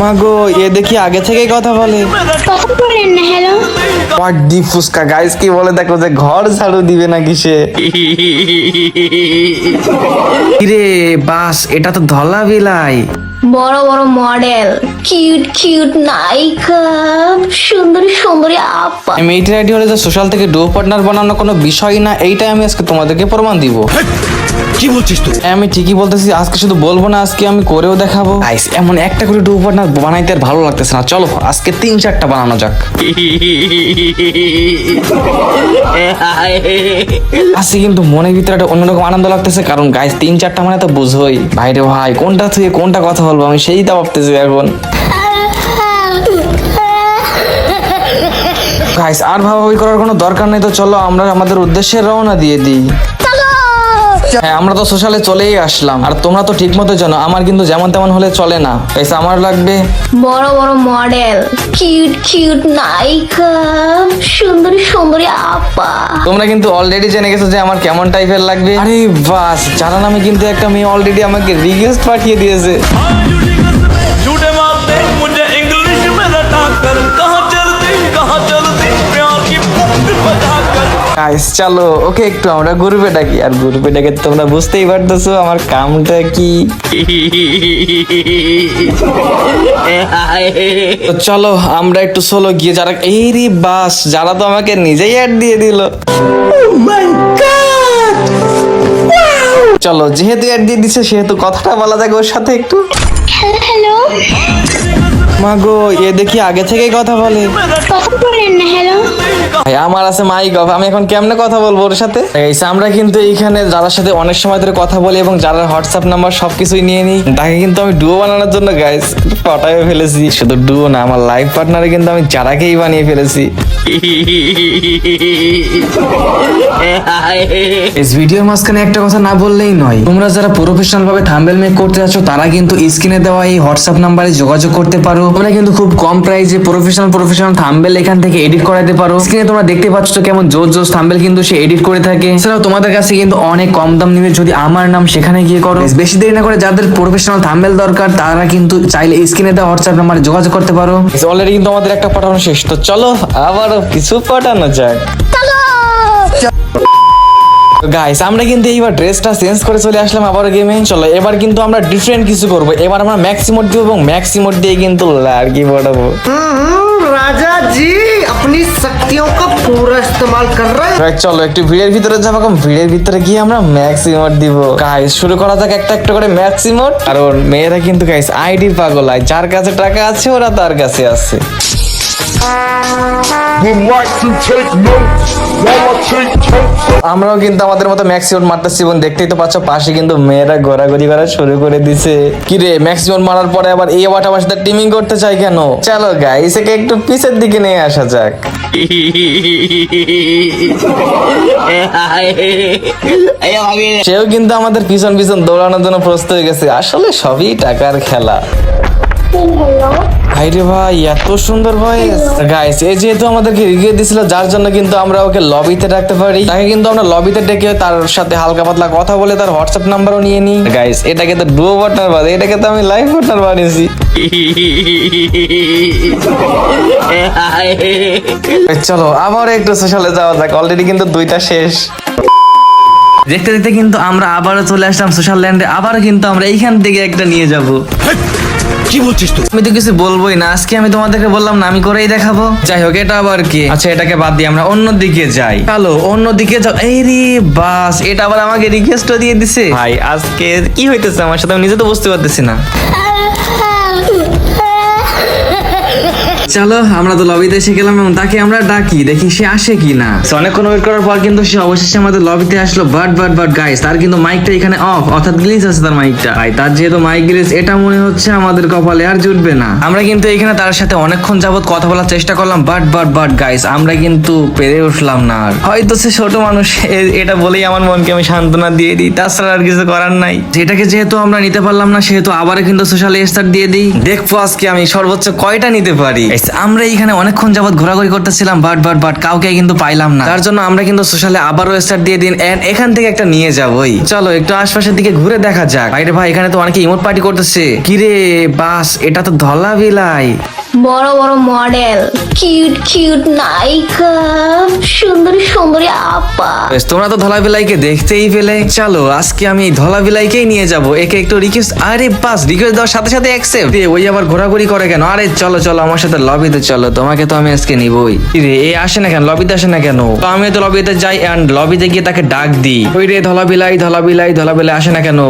মাগো এ দেখি আগে থেকেই কথা বলে। কথা বলেন না hello what the fuchka guys কি বলে দেখো যে ঘর ঝাড়ু দিবে নাকি সে? কিরে বাস এটা তো ধলা বিলাই। বড় বড় মডেল কিউট কিউট নায়িকা সুন্দরী সুন্দরী আপা আমি আইডি হলে যে সোশ্যাল থেকে ডো পার্টনার বানানো কোনো বিষয় না এইটাই আমি আজকে তোমাদেরকে প্রমাণ দিব। কি বলছিস তুই? আমি ঠিকই বলতেছি আজকে শুধু বলব না আজকে আমি করেও দেখাবো। গাইস এমন একটা করে ডো পার্টনার বানাইতে আর ভালো লাগতেছে না। চলো আজকে তিন চারটা বানানো যাক। আজকে কিন্তু মনের ভিতরে একটা অন্যরকম আনন্দ লাগতেছে কারণ গাইস তিন চারটা মানে তো বুঝোই। ভাইরে ভাই কোনটা থেকে কোনটা কথা বলব? আমি সেইটা ভাবতেছি এখন। গাইস আর ভাবাভাবি করার কোনো দরকার নেই তো চলো আমরা আমাদের উদ্দেশ্যে রওনা দিয়ে দিই। হ্যাঁ আমরা তো সোশ্যালে চলেই আসলাম। আর তোমরা তো ঠিক মতো জানো আমার কিন্তু যেমন তেমন হলে চলে না। গাইস আমার লাগবে বড় বড় মডেল কিউট কিউট নায়িকা। সুন্দরী সুন্দরী আপা। তোমরা কিন্তু অলরেডি জেনে গেছো যে আমার কেমন টাইপের লাগবে। আরে বাস জানান আমি কিন্তু একটা মেয়ে অলরেডি আমাকে রিকোয়েস্ট পাঠিয়ে দিয়েছে। গাইস চলো ওকে একটু আমরা গ্রুপে ডাকি। আর গ্রুপে ডাকে তোমরা বুঝতেই পারতেছো আমার কামটা কি। তো চলো আমরা একটু সোলো গিয়ে যারা এই রে বাস যারা তো আমাকে নিজেই অ্যাড দিয়ে দিল। চলো যেহেতু অ্যাড দিয়ে দিছে সেহেতু কথাটা বলা যাক ওর সাথে একটু। হ্যালো হ্যালো মাগো এ দেখি আগে থেকেই কথা বলে। হ্যালো? ভাই আমার আছে মাইক অফ আমি এখন কেমনে কথা বলব ওর সাথে? আমরা কিন্তু এইখানে যারা সাথে অনেক সময় ধরে কথা বলি এবং যারা হোয়াটসঅ্যাপ নাম্বার সবকিছুই নিয়ে নিই তাকে কিন্তু আমি ডুও বানানোর জন্য গাইস পটায় ফেলেছি। শুধু ডুও না আমার লাইফ পার্টনারে কিন্তু আমি যারাকেই বানিয়ে ফেলেছি। ইস ভিডিওর মাঝখানে একটা কথা না বললেই নয়। তোমরা যারা প্রফেশনাল ভাবে থাম্বেল মেক করতে আছো তারা কিন্তু স্ক্রিনে দেওয়া এই হোয়াটসঅ্যাপ নাম্বারে যোগাযোগ করতে পারো। তোমরা কিন্তু খুব কম প্রাইসে প্রফেশনাল প্রফেশনাল থাম্বেল এখান থেকে এডিট করাতে পারো। স্ক্রিনে তোমরা দেখতে পাচ্ছ কেমন জোর জোর থাম্বেল কিন্তু সে এডিট করে থাকে। এছাড়াও তোমাদের কাছে কিন্তু অনেক কম দাম নিবে যদি আমার নাম সেখানে গিয়ে করো। বেশি দেরি না করে যাদের প্রফেশনাল থাম্বেল দরকার, তারা কিন্তু চাইলে স্ক্রিনে দেওয়া হোয়াটসঅ্যাপ নাম্বারে যোগাযোগ করতে পারো। অলরেডি কিন্তু আমাদের একটা পাঠানো শেষ। তো চলো আবারও কিছু পাঠানো যাক। গাইস আমরা কিন্তু এইবার ড্রেসটা চেঞ্জ করে চলে আসলাম আবার গেমে চলো এবার কিন্তু আমরা ডিফারেন্ট কিছু করব। এবার আমরা ম্যাক্সিমোড দিব এবং ম্যাক্সিমোড দিয়ে কিন্তু লাড়কি বড়াবো রাজা জি আপনি শক্তিও কা পুরা ইস্তেমাল কর রহে। চলো একটু ভিড়ের ভিতরে যাব। কম ভিড়ের ভিতরে গিয়ে আমরা ম্যাক্সিমোড দিব। গাইস শুরু করা যাক একটা একটা করে ম্যাক্সিমোড কারণ মেয়েরা কিন্তু গাইস আইডি পাগল। হয় যার কাছে টাকা আছে ওরা তার কাছে আছে আমরাও কিন্তু আমাদের মতো ম্যাক্সিমম মারতেছি এবং দেখতেই তো পাচ্ছ, পাশে কিন্তু মেয়েরা ঘোরাঘুরি করা শুরু করে দিছে। কি রে, ম্যাক্সিমম মারার পরে আবার এই আবার আমার টিমিং করতে চাই কেন? চলো গাইস একে একটু পিছের দিকে নিয়ে আসা যাক। সেও কিন্তু আমাদের পিছন পিছন দৌড়ানোর জন্য প্রস্তুত হয়ে গেছে। আসলে সবই টাকার খেলা। ভাইরে ভাই, এত সুন্দর ভয়েস গাইস এই যেহেতু আমাদেরকে দিছিল যার জন্য কিন্তু আমরা ওকে লবিতে রাখতে পারি। তাকে কিন্তু আমরা লবিতে ডেকে তার সাথে হালকা পাতলা কথা বলে তার হোয়াটসঅ্যাপ নাম্বারও নিয়ে নিই। গাইস এটাকে তো পার্টনার বাদে এটাকে তো আমি লাইভ পার্টনার বানিয়েছি। চলো, আবার একটু সোশ্যালে যাওয়া যাক অলরেডি কিন্তু দুইটা শেষ। দেখতে দেখতে কিন্তু আমরা আবারও চলে আসলাম সোশ্যাল ল্যান্ডে আবারও কিন্তু আমরা এইখান থেকে একটা নিয়ে যাব। কি বলছিস তুই? আমি তো কিছু বলবোই না। আজকে আমি তোমাদেরকে বললাম না আমি করেই দেখাবো। যাই হোক এটা আবার কি? আচ্ছা এটাকে বাদ দিয়ে আমরা অন্য দিকে যাই। চলো অন্য দিকে যাও। এই রে বাস এটা আবার আমাকে রিকোয়েস্টও দিয়ে দিছে। ভাই আজকে কি হইতেছে আমার সাথে? আমি নিজে তো বুঝতে পারতেছি না। চলো, আমরা তো লবিতে এসে গেলাম এবং তাকে আমরা ডাকি, দেখি সে আসে কি না অনেকক্ষণ ওয়েট করার পর কিন্তু সে অবশেষে আমাদের লবিতে আসলো। বাট বাট বাট গাইস তার কিন্তু মাইকটা এখানে অফ অর্থাৎ গ্লিচ আছে তার মাইকটা ভাই, তার যেহেতু মাইক গ্লিচ এটা মনে হচ্ছে আমাদের কপালে আর জুটবে না। আমরা কিন্তু এখানে তার সাথে অনেকক্ষণ যাবত কথা বলার চেষ্টা করলাম। বাট বাট বাট গাইস আমরা কিন্তু পেরে উঠলাম না আর। হয়তো সে ছোট মানুষ এটা বলেই আমার মনকে আমি সান্ত্বনা দিয়ে দিই। তাছাড়া আর কিছু করার নাই। যেটাকে যেহেতু আমরা নিতে পারলাম না, সেহেতু আবার কিন্তু সোশ্যাল স্টার দিয়ে দিই। দেখব আজকে আমি সর্বোচ্চ কয়টা নিতে পারি। Guys, আমরা এখানে অনেকক্ষণ যাবত ঘোরাঘুরি করতেছিলাম বাট বাট বাট কাউকে কিন্তু পাইলাম না। তার জন্য আমরা কিন্তু সোশ্যালে আবারও স্টার দিয়ে দিন এন্ড এখান থেকে একটা নিয়ে যাবই। চলো একটু আশপাশের দিকে ঘুরে দেখা যাক। বাইরে ভাই এখানে তো অনেকে ইমোট পার্টি করতেছে। কিরে বাস এটা তো ধলা বিলাই বড় বড় মডেল। কিউট কিউট নায়িকা সুন্দরী সুন্দরী আপা। বেশ, তোমরা তো ধলা বিলাইকে দেখতেই পেলে। চলো আজকে আমি ধলা বিলাইকেই নিয়ে যাব। একে একটু রিকোয়েস্ট আরে বাস রিকোয়েস্ট দেওয়ার সাথে সাথে অ্যাকসেপ্ট ওই আবার ঘোরাঘুরি করে কেন? আরে চলো চলো আমার সাথে লবিতে চলো। তোমাকে তো আমি আজকে নিবই। রে এ আসে না কেন? লবিতে আসে না কেন? তো আমি তো লবিতে যাই এন্ড লবিতে গিয়ে তাকে ডাক দিই। ওই রে ধলা বিলাই ধলা বিলাই ধলা বিলাই আসে না কেন?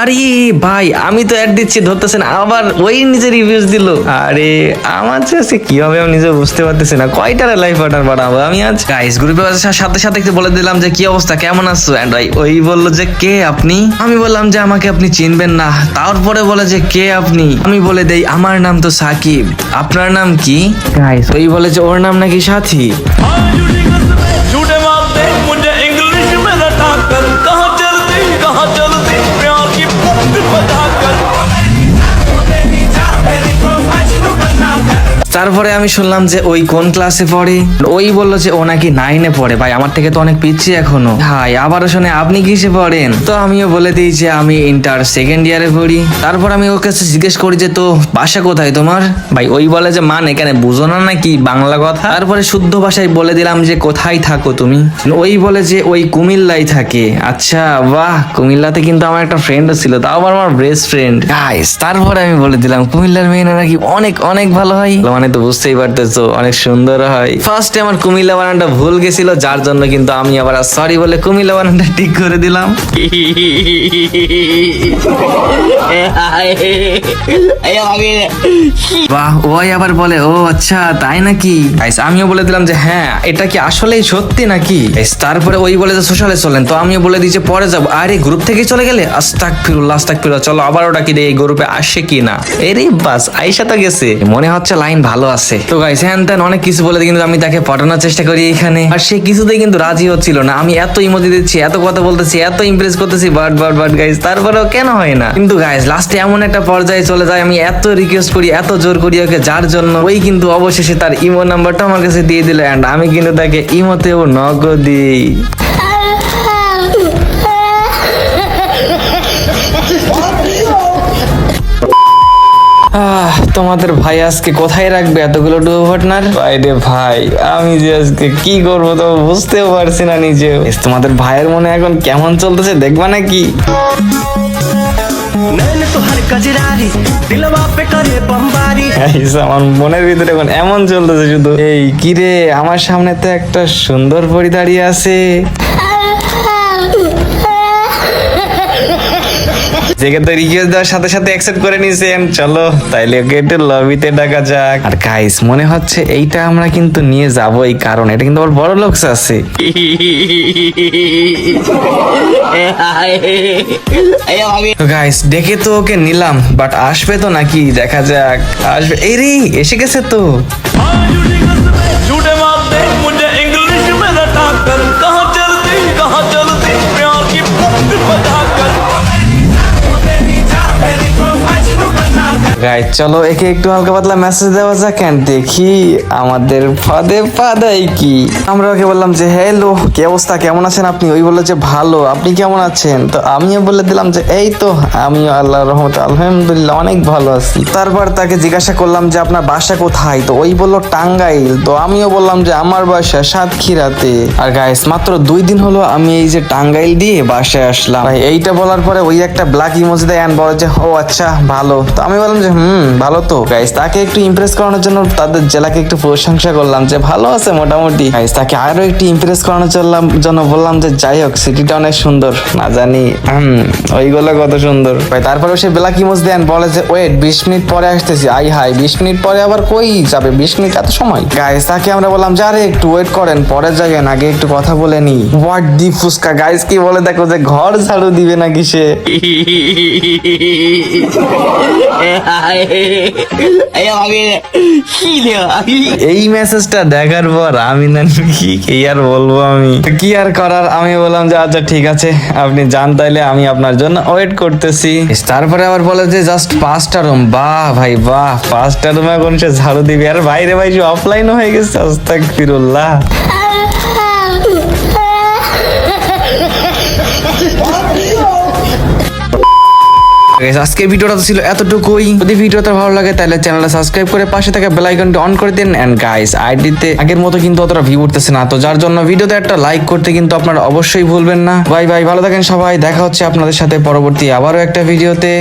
আরে ভাই আমি তো অ্যাড দিচ্ছি ধরতেছেন আবার ওই নিজে রিভিউজ দিল। আরে আমার আজকে কীভাবে আমি নিজে বুঝতে পারতেছি না। কয়টারে লাইফ পার্টনার বানাবো? আমি আজ গাইস গ্রুপে সাথে সাথে একটু বলে দিলাম যে কি অবস্থা? কেমন আছো? এন্ড ভাই ওই বলল যে কে আপনি? আমি বললাম যে আমাকে আপনি চিনবেন না। তারপরে বলে যে কে আপনি? আমি বলে দেই আমার নাম তো সাকিব। আপনার নাম কি? গাইস ওই বলে যে ওর নাম নাকি সাথী? তারপরে আমি শুনলাম যে ওই কোন ক্লাসে পড়ে? ওই বলল যে ও নাকি নাইনে পড়ে। ভাই, আমার থেকে তো অনেক পিছিয়ে এখনও। ভাই, আবারও শুনে আপনি কিসে পড়েন? তো আমিও বলে দিই যে আমি ইন্টার সেকেন্ড ইয়ারে পড়ি। তারপর আমি ওর কাছে জিজ্ঞেস করি যে, তো বাসা কোথায় তোমার? ভাই, ওই বলে যে, মান, এখানে বুঝো না নাকি বাংলা কথা? তারপরে শুদ্ধ ভাষায় বলে দিলাম যে, কোথায় থাকো তুমি? ওই বলে যে, ওই কুমিল্লায় থাকে। আচ্ছা বাহ, কুমিল্লাতে কিন্তু আমার একটা ফ্রেন্ডও ছিল, তাও আবার আমার বেস্ট ফ্রেন্ড তারপরে আমি বলে দিলাম, কুমিল্লার মেয়েরা নাকি অনেক অনেক ভালো হয়। মানে তো বুঝতেই পারতেছো অনেক সুন্দর হয়। ফার্স্টে আমার কুমিল্লা বানানটা ভুল গেছিল যার জন্য কিন্তু আমি আবার সরি বলে কুমিল্লা বানানটা ঠিক করে দিলাম। বাহ ওই আবার বলে ও আচ্ছা তাই নাকি? আমিও বলে দিলাম যে হ্যাঁ এটা কি আসলেই সত্যি নাকি? তারপরে ওই বলে যে সোশ্যালে চলেন তো আমিও বলে দিই যে পরে যাব। আরে গ্রুপ থেকে চলে গেলে? আস্তাক ফিরুল্লাহ আস্তাক ফিরুল্লাহ চলো আবার ওটা কি রে, এই গ্রুপে আসে কি না এরে বাস আইসা তো গেছে। মনে হচ্ছে লাইন ভালো আছে। তো গাইস হ্যান ত্যান অনেক কিছু বলে কিন্তু আমি তাকে পটানোর চেষ্টা করি এখানে। আর সে কিছুতেই কিন্তু রাজি হচ্ছিল না। আমি এত ইমোজি দিচ্ছি, এত কথা বলতেছি, এত ইমপ্রেস করতেছি বাট বাট বাট গাইস তারপরেও কেন হয় না? কিন্তু গাইস লাস্টে এমন একটা পর্যায়ে চলে যায়, আমি এত রিকোয়েস্ট করি, এত জোর করি ওকে, যার জন্য ওই কিন্তু অবশেষে তার ইমো নাম্বারটা আমার কাছে দিয়ে দিল অ্যান্ড আমি কিন্তু তাকে ইমোতেও নগদ দিই তোমাদের ভাই আজকে কোথায় রাখবে এতগুলো ডুবো ঘটনার বাইরে ভাই আমি যে আজকে কি করব তো বুঝতেও পারছি না নিজে। তোমাদের ভাইয়ের মনে এখন কেমন চলতেছে দেখবা নাকি? আমার মনের ভিতরে এখন এমন চলতেছে শুধু। এই কিরে আমার সামনে তো একটা সুন্দর পরি দাঁড়িয়ে আছে। যেকে তো রিকোয়েস্ট দেওয়ার সাথে সাথে অ্যাকসেপ্ট করে নিছেন চলো তাইলে ওকে একটু লবিতে ডাকা যাক আর গাইস মনে হচ্ছে এইটা আমরা কিন্তু নিয়ে যাবোই কারণ এটা কিন্তু আবার বড় লোকস আছে তো গাইস ডেকে তো ওকে নিলাম বাট আসবে তো নাকি দেখা যাক আসবে এই রে এসে গেছে তো हाँ झूठी कसमें झूठे मारते मुझे इंग्लिश में रटा कर कहाँ चलती कहाँ चलती प्यार की গাইজ চলো, একে একটু হালকা পাতলা মেসেজ দেওয়া যাক এন্ড দেখি আমাদের ফাঁদে পা কি। আমরা ওকে বললাম যে হ্যালো কি অবস্থা? কেমন আছেন আপনি? ওই বলল যে, ভালো, আপনি কেমন আছেন? তো আমিও বলে দিলাম যে, এই তো, আমিও আল্লাহ রহমত, আলহামদুলিল্লাহ, অনেক ভালো আছি। তারপর তাকে জিজ্ঞাসা করলাম যে, আপনার বাসা কোথায়? তো ওই বলল টাঙ্গাইল। তো আমিও বললাম যে, আমার বাসা সাতক্ষীরাতে। আর গাইস মাত্র দুই দিন হলো আমি এই যে টাঙ্গাইল দিয়ে বাসায় আসলাম। ভাই, এইটা বলার পরে ওই একটা ব্ল্যাক ইমোজি দেয় বলে যে, ও আচ্ছা ভালো। তো আমি বললাম যে হুম, ভালো তো। গাইস তাকে একটু ইমপ্রেস করানোর জন্য তাদের জেলাকে একটু প্রশংসা করলাম যে, ভালো আছে মোটামুটি। গাইস তাকে আরও একটু ইমপ্রেস করানোর জন্য- জন্য বললাম যে, যাই হোক, সিটিটা অনেক সুন্দর। না জানি ওইগুলো কত সুন্দর। ভাই তারপরে সে ব্ল্যাক ইমোজ দেন বলে যে, ওয়েট, বিশ মিনিট পরে আসতেছি। আই হাই বিশ মিনিট পরে আবার কই যাবে? বিশ মিনিট এত সময়। গাইস তাকে আমরা বললাম যে, আরে, একটু ওয়েট করেন পরে যাবেন আগে একটু কথা বলে নি। হোয়াট দি ফুসকা গাইস কি বলে দেখো যে, ঘর ঝাড়ু দিবে নাকি সে? এই মেসেজটা দেখার পর আমি না কি কি আর বলব আমি? কি আর করার? আমি বললাম যে আচ্ছা ঠিক আছে, আপনি যান তাইলে, আমি আপনার জন্য ওয়েট করতেছি। তারপরে আবার বলে যে জাস্ট পাঁচটা রুম বাহ, ভাই, বাহ পাঁচটা রুম এখন সে ঝাড়ু দিবি। আর বাইরে ভাই অফলাইন হয়ে গেছে আস্তাক ফিরুল্লাহ আজকের ভিডিওটা তো ছিল এতটুকুই। যদি ভিডিওটা ভালো লাগে, তাহলে চ্যানেলটা সাবস্ক্রাইব করে পাশে থাকা বেল আইকনটা অন করে দিন। এন্ড গাইস আইডিতে আগের মতো কিন্তু অতটা ভিউ উঠতেছে না। তো যার জন্য ভিডিওতে একটা লাইক করতে কিন্তু আপনারা অবশ্যই ভুলবেন না। বাই বাই ভালো থাকেন সবাই। দেখা হচ্ছে আপনাদের সাথে পরবর্তী আবারও একটা ভিডিওতে